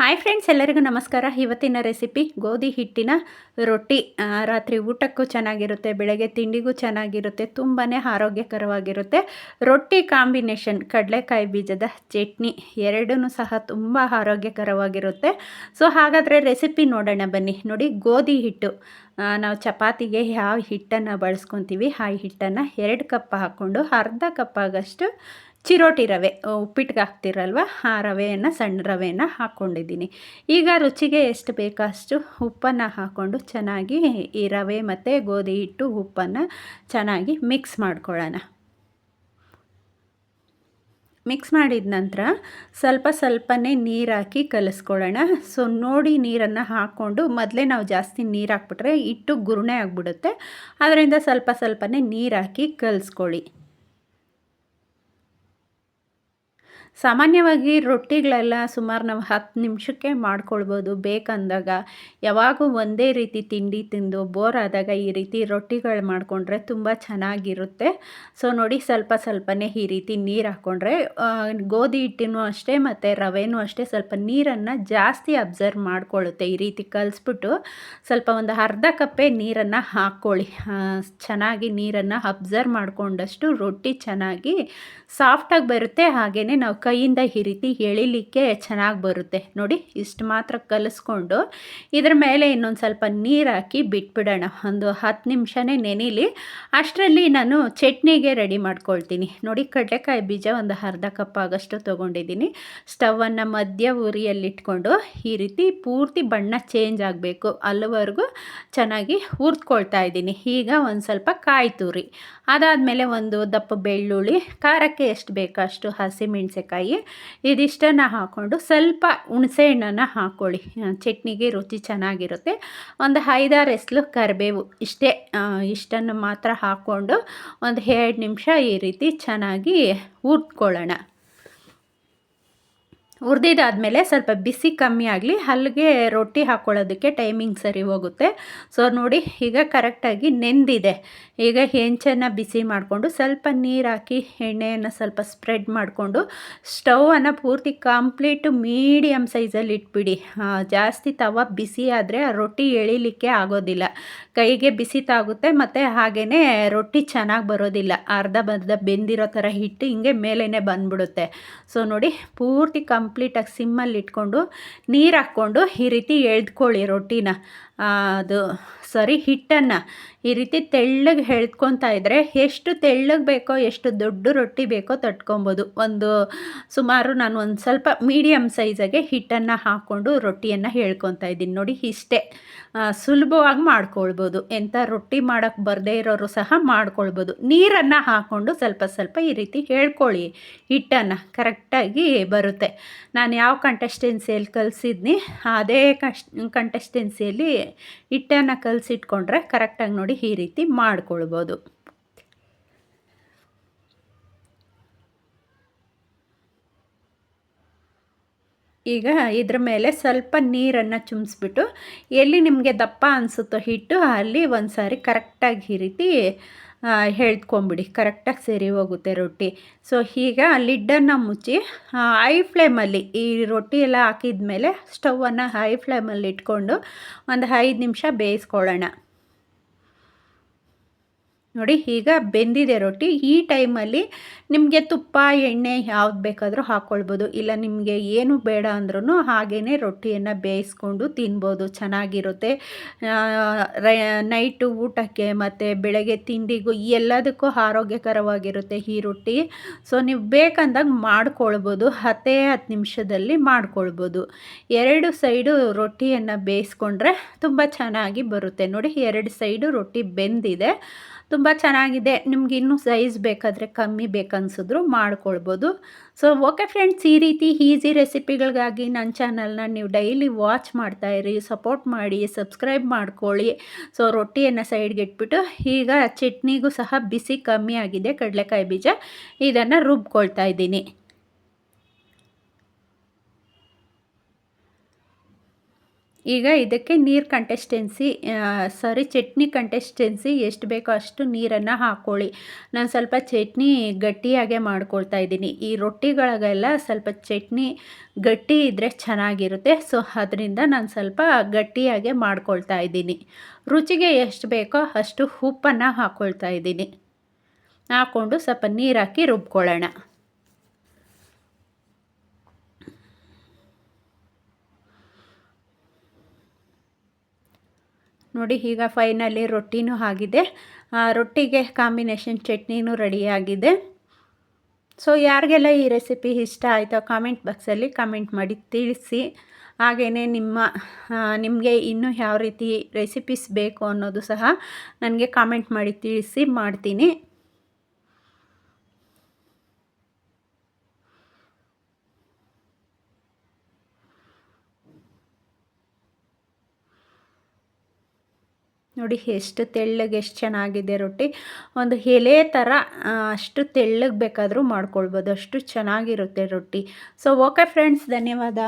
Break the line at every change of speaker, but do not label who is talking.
Hi friends ಎಲ್ಲರಿಗೂ ನಮಸ್ಕಾರ. ಇವತ್ತಿನ ರೆಸಿಪಿ ಗೋಧಿ ಹಿಟ್ಟಿನ ರೊಟ್ಟಿ. ರಾತ್ರಿ ಊಟಕ್ಕೂ ಚೆನ್ನಾಗಿರುತ್ತೆ, ಬೆಳಗ್ಗೆ ತಿಂಡಿಗೂ ಚೆನ್ನಾಗಿರುತ್ತೆ ತುಂಬಾ ಆರೋಗ್ಯಕರವಾಗಿರುತ್ತೆ. ರೊಟ್ಟಿ ಕಾಂಬಿನೇಷನ್, ಕಡಲೆಕಾಯಿ ಬೀಜದ ಚಟ್ನಿ ಎರಡೂ ಸಹ ತುಂಬ ಆರೋಗ್ಯಕರವಾಗಿರುತ್ತೆ. ಸೊ ಹಾಗಾದರೆ ರೆಸಿಪಿ ನೋಡೋಣ ಬನ್ನಿ. ನೋಡಿ, ಗೋಧಿ ಹಿಟ್ಟು. ನಾವು ಚಪಾತಿಗೆ ಯಾವ ಹಿಟ್ಟನ್ನು ಬಳಸ್ಕೊತೀವಿ, ಆ ಹಿಟ್ಟನ್ನು ಎರಡು ಕಪ್ ಹಾಕ್ಕೊಂಡು, ಅರ್ಧ ಕಪ್ ಆಗಷ್ಟು ಚಿರೋಟಿ ರವೆ ಉಪ್ಪಿಟ್ಟಿಗೆ ಹಾಕ್ತಿರಲ್ವ? ಆ ರವೆಯನ್ನು, ಸಣ್ಣ ರವೆಯನ್ನು ಹಾಕ್ಕೊಂಡಿದ್ದೀನಿ. ಈಗ ರುಚಿಗೆ ಎಷ್ಟು ಬೇಕೋ ಅಷ್ಟು ಉಪ್ಪನ್ನು ಹಾಕ್ಕೊಂಡು ಚೆನ್ನಾಗಿ ಈ ರವೆ ಮತ್ತು ಗೋಧಿ ಹಿಟ್ಟು ಉಪ್ಪನ್ನು ಚೆನ್ನಾಗಿ ಮಿಕ್ಸ್ ಮಾಡ್ಕೊಳ್ಳೋಣ. ಮಿಕ್ಸ್ ಮಾಡಿದ ನಂತರ ಸ್ವಲ್ಪ ಸ್ವಲ್ಪನೇ ನೀರು ಹಾಕಿ ಕಲಿಸ್ಕೊಳ್ಳೋಣ. ಸೊ ನೋಡಿ ನೀರನ್ನು ಹಾಕ್ಕೊಂಡು ಮೊದಲೇ ನಾವು ಜಾಸ್ತಿ ನೀರು ಹಾಕ್ಬಿಟ್ರೆ ಹಿಟ್ಟು ಗುರುಣೆ ಆಗಿಬಿಡುತ್ತೆ. ಅದರಿಂದ ಸ್ವಲ್ಪ ಸ್ವಲ್ಪನೇ ನೀರು ಹಾಕಿ ಕಲಿಸ್ಕೊಳ್ಳಿ. ಸಾಮಾನ್ಯವಾಗಿ ರೊಟ್ಟಿಗಳೆಲ್ಲ ಸುಮಾರು ನಾವು ಹತ್ತು ನಿಮಿಷಕ್ಕೆ ಮಾಡ್ಕೊಳ್ಬೋದು. ಬೇಕಂದಾಗ ಯಾವಾಗೂ ಒಂದೇ ರೀತಿ ತಿಂಡಿ ತಿಂದು ಬೋರ್ ಆದಾಗ ಈ ರೀತಿ ರೊಟ್ಟಿಗಳು ಮಾಡಿಕೊಂಡ್ರೆ ತುಂಬ ಚೆನ್ನಾಗಿರುತ್ತೆ. ಸೊ ನೋಡಿ ಸ್ವಲ್ಪ ಸ್ವಲ್ಪನೇ ಈ ರೀತಿ ನೀರು ಹಾಕ್ಕೊಂಡ್ರೆ ಗೋಧಿ ಹಿಟ್ಟಿನೂ ಅಷ್ಟೇ ಮತ್ತು ರವೆನೂ ಅಷ್ಟೇ ಸ್ವಲ್ಪ ನೀರನ್ನು ಜಾಸ್ತಿ ಅಬ್ಸರ್ವ್ ಮಾಡ್ಕೊಳ್ಳುತ್ತೆ. ಈ ರೀತಿ ಕಲಿಸ್ಬಿಟ್ಟು ಸ್ವಲ್ಪ ಒಂದು ಅರ್ಧ ಕಪ್ಪೆ ನೀರನ್ನು ಹಾಕ್ಕೊಳ್ಳಿ. ಚೆನ್ನಾಗಿ ನೀರನ್ನು ಅಬ್ಸರ್ವ್ ಮಾಡಿಕೊಂಡಷ್ಟು ರೊಟ್ಟಿ ಚೆನ್ನಾಗಿ ಸಾಫ್ಟಾಗಿ ಬರುತ್ತೆ. ಹಾಗೆಯೇ ನಾವು ಕೈಯಿಂದ ಈ ರೀತಿ ಎಳಿಲಿಕ್ಕೆ ಚೆನ್ನಾಗಿ ಬರುತ್ತೆ. ನೋಡಿ, ಇಷ್ಟು ಮಾತ್ರ ಕಲಿಸ್ಕೊಂಡು ಇದ್ರ ಮೇಲೆ ಇನ್ನೊಂದು ಸ್ವಲ್ಪ ನೀರು ಹಾಕಿ ಬಿಟ್ಬಿಡೋಣ. ಒಂದು ಹತ್ತು ನಿಮಿಷನೇ ನೆನೀಲಿ. ಅಷ್ಟರಲ್ಲಿ ನಾನು ಚಟ್ನಿಗೆ ರೆಡಿ ಮಾಡ್ಕೊಳ್ತೀನಿ. ನೋಡಿ, ಕಡಲೆಕಾಯಿ ಬೀಜ ಒಂದು ಅರ್ಧ ಕಪ್ ಆಗಷ್ಟು ತೊಗೊಂಡಿದ್ದೀನಿ. ಸ್ಟವನ್ನು ಮಧ್ಯ ಉರಿಯಲ್ಲಿಟ್ಕೊಂಡು ಈ ರೀತಿ ಪೂರ್ತಿ ಬಣ್ಣ ಚೇಂಜ್ ಆಗಬೇಕು. ಅಲ್ಲಿವರೆಗೂ ಚೆನ್ನಾಗಿ ಹುರಿದ್ಕೊಳ್ತಾ ಇದ್ದೀನಿ. ಈಗ ಒಂದು ಸ್ವಲ್ಪ ಕಾಯಿ ತುರಿ. ಅದಾದಮೇಲೆ ಒಂದು ದಪ್ಪ ಬೆಳ್ಳುಳ್ಳಿ. ಖಾರಕ್ಕೆ ಎಷ್ಟು ಬೇಕೋ ಅಷ್ಟು ಹಸಿಮೆಣಸೆಕಾಯಿ ಇದಿಷ್ಟನ್ನು ಹಾಕ್ಕೊಂಡು ಸ್ವಲ್ಪ ಹುಣಸೆ ಹಣ್ಣನ್ನು ಹಾಕ್ಕೊಳ್ಳಿ ಚಟ್ನಿಗೆ ರುಚಿ ಚೆನ್ನಾಗಿರುತ್ತೆ. ಒಂದು ಐದಾರು ಎಸ್ಲು ಕರಿಬೇವು ಇಷ್ಟೇ. ಇಷ್ಟನ್ನು ಮಾತ್ರ ಹಾಕ್ಕೊಂಡು ಒಂದು ಎರಡು ನಿಮಿಷ ಈ ರೀತಿ ಚೆನ್ನಾಗಿ ಹುರ್ಕೊಳ್ಳೋಣ ಹುರಿದಿದ್ದಾದಮೇಲೆ ಸ್ವಲ್ಪ ಬಿಸಿ ಕಮ್ಮಿ ಆಗಲಿ ಅಲ್ಲಿಗೆ ರೊಟ್ಟಿ ಹಾಕ್ಕೊಳ್ಳೋದಕ್ಕೆ ಟೈಮಿಂಗ್ ಸರಿ ಹೋಗುತ್ತೆ. ಸೊ ನೋಡಿ, ಈಗ ಕರೆಕ್ಟಾಗಿ ನೆಂದಿದೆ. ಈಗ ಹೆಂಚನ್ನು ಬಿಸಿ ಮಾಡಿಕೊಂಡು ಸ್ವಲ್ಪ ನೀರು ಹಾಕಿ, ಎಣ್ಣೆಯನ್ನು ಸ್ವಲ್ಪ ಸ್ಪ್ರೆಡ್ ಮಾಡಿಕೊಂಡು ಸ್ಟವನ್ನು ಪೂರ್ತಿ ಕಂಪ್ಲೀಟು ಮೀಡಿಯಮ್ ಸೈಜಲ್ಲಿ ಇಟ್ಬಿಡಿ. ಜಾಸ್ತಿ ತವ ಬಿಸಿ ಆದರೆ ರೊಟ್ಟಿ ಎಳಿಲಿಕ್ಕೆ ಆಗೋದಿಲ್ಲ. ಕೈಗೆ ಬಿಸಿ ತಾಗುತ್ತೆ, ಮತ್ತು ಹಾಗೇ ರೊಟ್ಟಿ ಚೆನ್ನಾಗಿ ಬರೋದಿಲ್ಲ. ಅರ್ಧ ಬರ್ಧ ಬೆಂದಿರೋ ಥರ ಹಿಟ್ಟು ಹಿಂಗೆ ಮೇಲೇ ಬಂದ್ಬಿಡುತ್ತೆ. ಸೊ ನೋಡಿ, ಪೂರ್ತಿ ಕಂಪ್ಲೀಟಾಗಿ ಸಿಮ್ಮಲ್ಲಿ ಇಟ್ಕೊಂಡು ನೀರು ಹಾಕ್ಕೊಂಡು ಈ ರೀತಿ ಎಳ್ದುಕೊಳ್ಳಿ ರೊಟ್ಟಿನ. ಅದು ಸಾರಿ, ಹಿಟ್ಟನ್ನು ಈ ರೀತಿ ತೆಳ್ಳಗೆ ಹೇಳ್ಕೊತಾ ಇದ್ದರೆ ಎಷ್ಟು ತೆಳ್ಳಗೆ ಬೇಕೋ, ಎಷ್ಟು ದೊಡ್ಡ ರೊಟ್ಟಿ ಬೇಕೋ ತಟ್ಕೊಬೋದು. ಒಂದು ಸುಮಾರು ನಾನು ಒಂದು ಸ್ವಲ್ಪ ಮೀಡಿಯಮ್ ಸೈಜಾಗೆ ಹಿಟ್ಟನ್ನು ಹಾಕ್ಕೊಂಡು ರೊಟ್ಟಿಯನ್ನು ಹೇಳ್ಕೊತಾ ಇದ್ದೀನಿ. ನೋಡಿ, ಇಷ್ಟೇ. ಸುಲಭವಾಗಿ ಮಾಡ್ಕೊಳ್ಬೋದು. ಎಂಥ ರೊಟ್ಟಿ ಮಾಡೋಕ್ಕೆ ಬರದೇ ಇರೋರು ಸಹ ಮಾಡ್ಕೊಳ್ಬೋದು. ನೀರನ್ನು ಹಾಕ್ಕೊಂಡು ಸ್ವಲ್ಪ ಸ್ವಲ್ಪ ಈ ರೀತಿ ಹೇಳ್ಕೊಳ್ಳಿ. ಹಿಟ್ಟನ್ನು ಕರೆಕ್ಟಾಗಿ ಬರುತ್ತೆ. ನಾನು ಯಾವ ಕಂಟೆಸ್ಟೆನ್ಸಿಯಲ್ಲಿ ಕಲಿಸಿದ್ನಿ, ಅದೇ ಕಂಟೆಸ್ಟೆನ್ಸಿಯಲ್ಲಿ ಹಿಟ್ಟನ್ನು ಕಲಸಿಟ್ಕೊಂಡ್ರೆ ಕರೆಕ್ಟಾಗಿ ನೋಡಿ ಈ ರೀತಿ ಮಾಡ್ಕೊಳ್ಬೋದು. ಈಗ ಇದ್ರ ಮೇಲೆ ಸ್ವಲ್ಪ ನೀರನ್ನು ಚುಮ್ಸ್ಬಿಟ್ಟು ಎಲ್ಲಿ ನಿಮಗೆ ದಪ್ಪ ಅನಿಸುತ್ತೋ ಹಿಟ್ಟು ಅಲ್ಲಿ ಒಂದು ಸಾರಿ ಕರೆಕ್ಟಾಗಿ ಈ ರೀತಿ ಹೇಳ್ಕೊಂಬಿಡಿ. ಕರೆಕ್ಟಾಗಿ ಸೇರಿ ಹೋಗುತ್ತೆ ರೊಟ್ಟಿ. ಸೊ ಈಗ ಲಿಡ್ಡನ್ನು ಮುಚ್ಚಿ ಐ ಫ್ಲೇಮಲ್ಲಿ ಈ ರೊಟ್ಟಿ ಎಲ್ಲ ಹಾಕಿದ ಮೇಲೆ ಸ್ಟವನ್ನು ಹೈ ಫ್ಲೇಮಲ್ಲಿ ಇಟ್ಕೊಂಡು ಒಂದು ಐದು ನಿಮಿಷ ಬೇಯಿಸ್ಕೊಳ್ಳೋಣ. ನೋಡಿ, ಈಗ ಬೆಂದಿದೆ ರೊಟ್ಟಿ. ಈ ಟೈಮಲ್ಲಿ ನಿಮಗೆ ತುಪ್ಪ, ಎಣ್ಣೆ ಯಾವ್ದು ಬೇಕಾದರೂ ಹಾಕ್ಕೊಳ್ಬೋದು ಇಲ್ಲ ನಿಮಗೆ ಏನು ಬೇಡ ಅಂದ್ರೂ ಹಾಗೇ ರೊಟ್ಟಿಯನ್ನು ಬೇಯಿಸ್ಕೊಂಡು ತಿನ್ಬೋದು. ಚೆನ್ನಾಗಿರುತ್ತೆ. ನೈಟು ಊಟಕ್ಕೆ ಮತ್ತು ಬೆಳಗ್ಗೆ ತಿಂಡಿಗೂ ಎಲ್ಲದಕ್ಕೂ ಆರೋಗ್ಯಕರವಾಗಿರುತ್ತೆ ಈ ರೊಟ್ಟಿ. ಸೊ, ನೀವು ಬೇಕಂದಾಗ ಮಾಡ್ಕೊಳ್ಬೋದು. ಹತ್ತೇ ಹತ್ತು ನಿಮಿಷದಲ್ಲಿ ಮಾಡ್ಕೊಳ್ಬೋದು. ಎರಡು ಸೈಡು ರೊಟ್ಟಿಯನ್ನು ಬೇಯಿಸ್ಕೊಂಡ್ರೆ ತುಂಬ ಚೆನ್ನಾಗಿ ಬರುತ್ತೆ. ನೋಡಿ, ಎರಡು ಸೈಡು ರೊಟ್ಟಿ ಬೆಂದಿದೆ. ತುಂಬ ಚೆನ್ನಾಗಿದೆ. ನಿಮ್ಗೆ ಇನ್ನೂ ಸೈಜ್ ಬೇಕಾದರೆ ಕಮ್ಮಿ ಬೇಕನ್ಸಿದ್ರು ಮಾಡ್ಕೊಳ್ಬೋದು. ಸೊ ಓಕೆ ಫ್ರೆಂಡ್ಸ್ ಈ ರೀತಿ ಈಸಿ ರೆಸಿಪಿಗಳಿಗಾಗಿ ನನ್ನ ಚಾನಲ್ನ ನೀವು ಡೈಲಿ ವಾಚ್ ಮಾಡ್ತಾಯಿರಿ ಸಪೋರ್ಟ್ ಮಾಡಿ ಸಬ್ಸ್ಕ್ರೈಬ್ ಮಾಡ್ಕೊಳ್ಳಿ. ಸೊ ರೊಟ್ಟಿಯನ್ನು ಸೈಡ್ಗೆ ಇಟ್ಬಿಟ್ಟು ಈಗ ಚಟ್ನಿಗೂ ಸಹ ಬಿಸಿ ಕಮ್ಮಿ ಆಗಿದೆ ಕಡಲೆಕಾಯಿ ಬೀಜ. ಇದನ್ನು ರುಬ್ಕೊಳ್ತಾ ಇದ್ದೀನಿ. ಈಗ ಇದಕ್ಕೆ ನೀರು ಕಂಟೆಸ್ಟೆನ್ಸಿ ಸಾರಿ ಚಟ್ನಿ ಕಂಟೆಸ್ಟೆನ್ಸಿ ಎಷ್ಟು ಬೇಕೋ ಅಷ್ಟು ನೀರನ್ನು ಹಾಕ್ಕೊಳ್ಳಿ ನಾನು ಸ್ವಲ್ಪ ಚಟ್ನಿ ಗಟ್ಟಿಯಾಗೆ ಮಾಡ್ಕೊಳ್ತಾ ಇದ್ದೀನಿ. ಈ ರೊಟ್ಟಿಗಳಿಗೆಲ್ಲ ಸ್ವಲ್ಪ ಚಟ್ನಿ ಗಟ್ಟಿ ಇದ್ದರೆ ಚೆನ್ನಾಗಿರುತ್ತೆ. ಸೊ ಅದರಿಂದ ನಾನು ಸ್ವಲ್ಪ ಗಟ್ಟಿಯಾಗೆ ಮಾಡ್ಕೊಳ್ತಾ ಇದ್ದೀನಿ. ರುಚಿಗೆ ಎಷ್ಟು ಬೇಕೋ ಅಷ್ಟು ಉಪ್ಪನ್ನು ಹಾಕ್ಕೊಳ್ತಾ ಇದ್ದೀನಿ. ಹಾಕ್ಕೊಂಡು ಸ್ವಲ್ಪ ನೀರು ಹಾಕಿ ರುಬ್ಕೊಳ್ಳೋಣ. ನೋಡಿ, ಈಗ ಫೈನಲಿ ರೊಟ್ಟಿನೂ ಆಗಿದೆ. ರೊಟ್ಟಿಗೆ ಕಾಂಬಿನೇಷನ್ ಚಟ್ನಿನೂ ರೆಡಿಯಾಗಿದೆ ಸೊ ಯಾರಿಗೆಲ್ಲ ಈ ರೆಸಿಪಿ ಇಷ್ಟ ಆಯಿತೋ ಕಾಮೆಂಟ್ ಬಾಕ್ಸಲ್ಲಿ ಕಾಮೆಂಟ್ ಮಾಡಿ ತಿಳಿಸಿ. ಹಾಗೆಯೇ ನಿಮ್ಮ ನಿಮಗೆ ಇನ್ನೂ ಯಾವ ರೀತಿ ರೆಸಿಪೀಸ್ ಬೇಕು ಅನ್ನೋದು ಸಹ ನನಗೆ ಕಾಮೆಂಟ್ ಮಾಡಿ ತಿಳಿಸಿ ಮಾಡ್ತೀನಿ. ನೋಡಿ ಎಷ್ಟು ತೆಳ್ಳಗೆ ಎಷ್ಟು ಚೆನ್ನಾಗಿದೆ ರೊಟ್ಟಿ. ಒಂದು ಎಲೆ ಥರ ಅಷ್ಟು ತೆಳ್ಳಗೆ ಬೇಕಾದರೂ ಮಾಡ್ಕೊಳ್ಬೋದು, ಅಷ್ಟು ಚೆನ್ನಾಗಿರುತ್ತೆ ರೊಟ್ಟಿ. ಸೊ ಓಕೆ ಫ್ರೆಂಡ್ಸ್ ಧನ್ಯವಾದ.